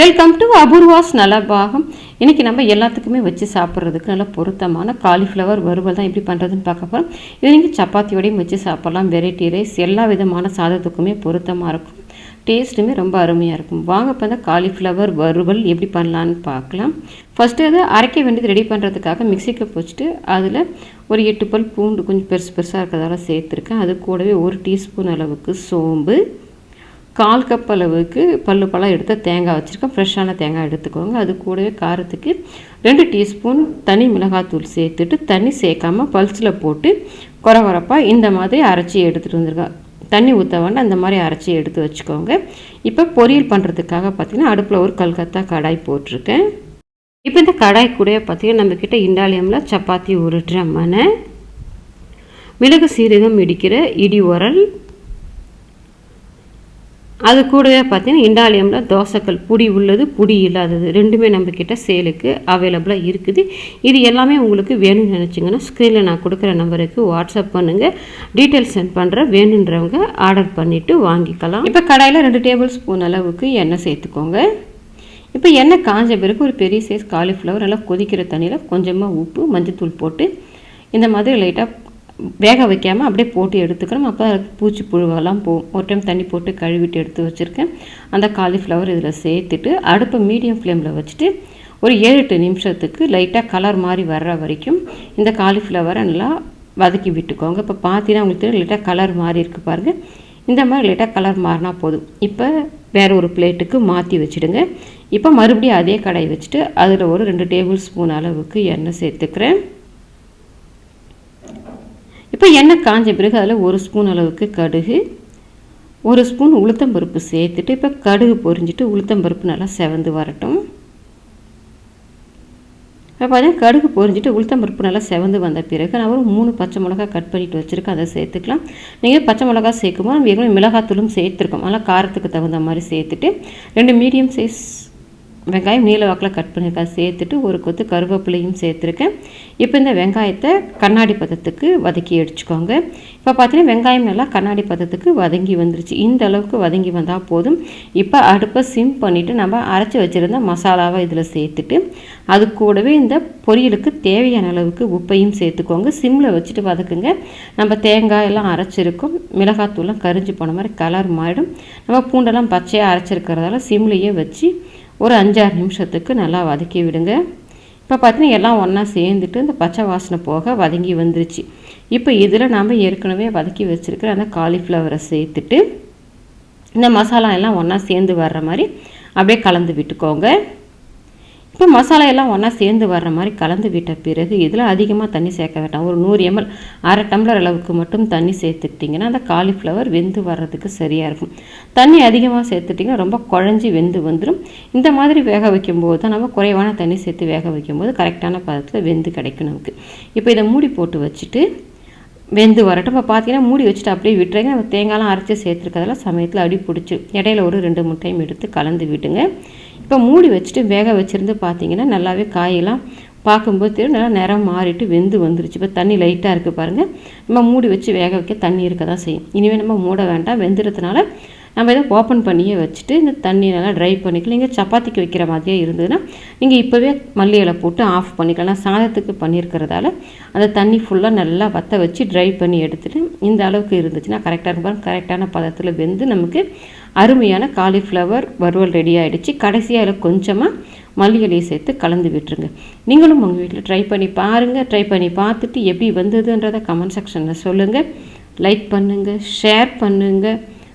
Welcome to Apoorva's Nalabagam இன்றைக்கி நம்ம எல்லாத்துக்குமே வச்சு சாப்பிட்றதுக்கு நல்ல பொருத்தமான காலிஃப்ளவர் வறுவல் தான் எப்படி பண்ணுறதுன்னு பார்க்க போகிறோம் இது நீங்கள் சப்பாத்தியோடையும் வச்சு சாப்பிட்லாம். வெரைட்டி ரைஸ் எல்லா விதமான சாதத்துக்குமே பொருத்தமாக இருக்கும். டேஸ்ட்டுமே ரொம்ப அருமையாக இருக்கும். வாங்க இப்போ இந்த காலிஃப்ளவர் வறுவல் எப்படி பண்ணலான்னு பார்க்கலாம். ஃபஸ்ட்டு அதை அரைக்க வேண்டியது ரெடி பண்ணுறதுக்காக மிக்சிக்கு வச்சுட்டு அதில் ஒரு எட்டு பல் பூண்டு கொஞ்சம் பெருசு பெருசாக இருக்கிறதால சேர்த்துருக்கேன். அது கூடவே ஒரு டீஸ்பூன் அளவுக்கு சோம்பு கால் கப் அளவுக்கு பல்லு பழம் எடுத்த தேங்காய் வச்சுருக்கேன். ஃப்ரெஷ்ஷான தேங்காய் எடுத்துக்கோங்க. அது கூடவே காரத்துக்கு ரெண்டு டீஸ்பூன் தனி மிளகாத்தூள் சேர்த்துட்டு தண்ணி சேர்க்காம பல்ஸில் போட்டு குறை குறப்பாக இந்த மாதிரி அரைச்சி எடுத்துகிட்டு வந்துருக்கேன் தண்ணி ஊற்ற வேண்டாம். அந்த மாதிரி அரைச்சி எடுத்து வச்சுக்கோங்க. இப்போ பொரியல் பண்ணுறதுக்காக பார்த்திங்கன்னா அடுப்பில் ஒரு கல்கத்தா கடாய் போட்டிருக்கேன். இப்போ இந்த கடாய் கூட பார்த்திங்கன்னா நம்மக்கிட்ட இண்டாலியமில் சப்பாத்தி உருட்டுற மனை மிளகு சீரகம் இடிக்கிற இடி உரல் அது கூடவே பார்த்தீங்கன்னா இண்டாலியமில் தோசைக்கல் புடி உள்ளது புடி இல்லாதது. ரெண்டுமே நம்மக்கிட்ட சேலுக்கு அவைலபிளாக இருக்குது. இது எல்லாமே உங்களுக்கு வேணும்னு நினச்சிங்கன்னா ஸ்க்ரீனில் நான் கொடுக்குற நம்பருக்கு வாட்ஸ்அப் பண்ணுங்கள் டீட்டெயில்ஸ் சென்ட் பண்ணுறேன் வேணுன்றவங்க ஆர்டர் பண்ணிவிட்டு வாங்கிக்கலாம். இப்போ கடையில் ரெண்டு டேபிள் ஸ்பூன் அளவுக்கு எண்ணெய் சேர்த்துக்கோங்க. இப்போ எண்ணெய் காஞ்ச பிறகு ஒரு பெரிய சைஸ் காலிஃப்ளவர் நல்லா கொதிக்கிற தண்ணியில் கொஞ்சமாக உப்பு மஞ்சத்தூள் போட்டு இந்த மாதிரி லைட்டாக வேக வைக்காமல் அப்படியே போட்டு எடுத்துக்கணும். அப்போ பூச்சி புழுவெல்லாம் போகும் ஒரு டைம் தண்ணி போட்டு கழுவிட்டு எடுத்து வச்சுருக்கேன். அந்த காலிஃப்ளவர் இதில் சேர்த்துட்டு அடுப்பை மீடியம் ஃப்ளேமில் வச்சுட்டு ஒரு ஏழு எட்டு நிமிஷத்துக்கு லைட்டாக கலர் மாதிரி வர்ற வரைக்கும் இந்த காலிஃப்ளவரை நல்லா வதக்கி விட்டுக்கோங்க. இப்போ பார்த்தீங்கன்னா உங்களுக்கு தெரியும் லைட்டாக கலர் மாறி இருக்குது பாருங்கள் இந்த மாதிரி லைட்டாக கலர் மாறினா போதும். இப்போ வேறு ஒரு பிளேட்டுக்கு மாற்றி வச்சுடுங்க. இப்போ மறுபடியும் அதே கடாய் வச்சுட்டு அதில் ஒரு ரெண்டு டேபிள் ஸ்பூன் அளவுக்கு எண்ணெய் சேர்த்துக்கிறேன். இப்போ எண்ணெய் காஞ்ச பிறகு அதில் ஒரு ஸ்பூன் அளவுக்கு கடுகு ஒரு ஸ்பூன் உளுத்தம்பருப்பு சேர்த்துட்டு இப்போ கடுகு பொரிஞ்சிட்டு உளுத்தம்பருப்பு நல்லா செவந்து வரட்டும். இப்போ பார்த்தீங்கன்னா கடுகு பொரிஞ்சிட்டு உளுத்தம்பருப்பு நல்லா செவந்து வந்த பிறகு நான் ஒரு மூணு பச்சை மிளகா கட் பண்ணிட்டு வச்சுருக்கேன் அதை சேர்த்துக்கலாம். நீங்கள் பச்சை மிளகா சேர்க்கும்போது நம்ம ஏற்கனவே மிளகாத்தூளும் சேர்த்துருக்கோம். அதனால் காரத்துக்கு தகுந்த மாதிரி சேர்த்துட்டு ரெண்டு மீடியம் சைஸ் வெங்காயம் நீல வாக்கில் கட் பண்ணியிருக்கேன். சேர்த்துட்டு ஒரு கொத்து கருவேப்பிலையும் சேர்த்துருக்கேன். இப்போ இந்த வெங்காயத்தை கண்ணாடி பதத்துக்கு வதக்கி அடிச்சுக்கோங்க இப்போ பார்த்தீங்கன்னா வெங்காயம் நல்லா கண்ணாடி பதத்துக்கு வதங்கி வந்துருச்சு. இந்த அளவுக்கு வதங்கி வந்தால் போதும். இப்போ அடுப்பை சிம் பண்ணிவிட்டு நம்ம அரைச்சி வச்சுருந்த மசாலாவை இதில் சேர்த்துட்டு அது கூடவே இந்த பொரியலுக்கு தேவையான அளவுக்கு உப்பையும் சேர்த்துக்கோங்க. சிம்மில் வச்சுட்டு வதக்குங்க. நம்ம தேங்காய் எல்லாம் அரைச்சிருக்கோம். மிளகாத்தூள்லாம் கரிஞ்சு போன மாதிரி கலர் மாறிடும். நம்ம பூண்டெல்லாம் பச்சையாக அரைச்சிருக்கிறதால சிம்லேயே வச்சு ஒரு அஞ்சாறு நிமிஷத்துக்கு நல்லா வதக்கி விடுங்க. இப்போ பார்த்தீங்கன்னா எல்லாம் ஒன்றா சேர்ந்துட்டு இந்த பச்சை வாசனை போக வதங்கி வந்துருச்சு. இப்போ இதில் நாம் ஏற்கனவே வதக்கி வச்சுருக்கிற அந்த காலிஃப்ளவரை சேர்த்துட்டு இந்த மசாலா எல்லாம் ஒன்றா சேர்ந்து வர்ற மாதிரி அப்படியே கலந்து விட்டுக்கோங்க. இப்போ மசாலா எல்லாம் ஒன்றா சேர்ந்து வர்ற மாதிரி கலந்து விட்ட பிறகு இதில் அதிகமாக தண்ணி சேர்க்க வேண்டாம். ஒரு நூறு எம்எல் அரை டம்ளர் அளவுக்கு மட்டும் தண்ணி சேர்த்துட்டிங்கன்னா அந்த காலிஃப்ளவர் வெந்து வர்றதுக்கு சரியாக இருக்கும். தண்ணி அதிகமாக சேர்த்துட்டிங்கன்னா ரொம்ப குழஞ்சி வெந்து வந்துடும் இந்த மாதிரி வேக வைக்கும்போது தான் நம்ம குறைவான தண்ணி சேர்த்து வேக வைக்கும்போது கரெக்டான பதத்தில் வெந்து கிடைக்கும் நமக்கு. இப்போ இதை மூடி போட்டு வச்சுட்டு வெந்து வரட்டும். இப்போ பார்த்தீங்கன்னா மூடி வச்சுட்டு அப்படியே விட்டுருங்க. நம்ம தேங்காய்லாம் அரைச்சி சேர்த்துருக்கிறதெல்லாம் சமயத்தில் அடி பிடிச்சி இடையில ஒரு ரெண்டு முட்டையும் எடுத்து கலந்து விட்டுங்க இப்போ மூடி வச்சுட்டு வேக வச்சுருந்து பார்த்தீங்கன்னா நல்லாவே காயெல்லாம் பார்க்கும்போது தெரியும். நல்லா நிறம் மாறிட்டு வெந்து வந்துருச்சு. இப்போ தண்ணி லைட்டாக இருக்குது பாருங்கள் நம்ம மூடி வச்சு வேக வைக்க தண்ணி இருக்க தான் செய்யும். இனிமேல் நம்ம மூட வேண்டாம். வெந்துடுறதுனால நம்ம இதை ஓப்பன் பண்ணியே வச்சுட்டு இந்த தண்ணி நல்லா ட்ரை பண்ணிக்கலாம். நீங்கள் சப்பாத்திக்கு வைக்கிற மாதிரியே இருந்ததுன்னா நீங்கள் இப்போவே மல்லி இலை போட்டு ஆஃப் பண்ணிக்கலாம். சாதத்துக்கு பண்ணியிருக்கிறதால அந்த தண்ணி ஃபுல்லாக நல்லா வற்ற வச்சு ட்ரை பண்ணி எடுத்துகிட்டு இந்த அளவுக்கு இருந்துச்சுன்னா கரெக்டாக இருக்கும் கரெக்டான பதத்தில் வெந்து நமக்கு அருமையான காலிஃப்ளவர் வறுவல் ரெடி ஆகிடுச்சு கடைசியாக அதில் கொஞ்சமாக மல்லி இலையை சேர்த்து கலந்து விட்டுருங்க. நீங்களும் உங்கள் வீட்டில் ட்ரை பண்ணி பாருங்கள் ட்ரை பண்ணி பார்த்துட்டு எப்படி வந்ததுன்றதை கமெண்ட் செக்ஷனில் சொல்லுங்கள் லைக் பண்ணுங்கள் ஷேர் பண்ணுங்கள்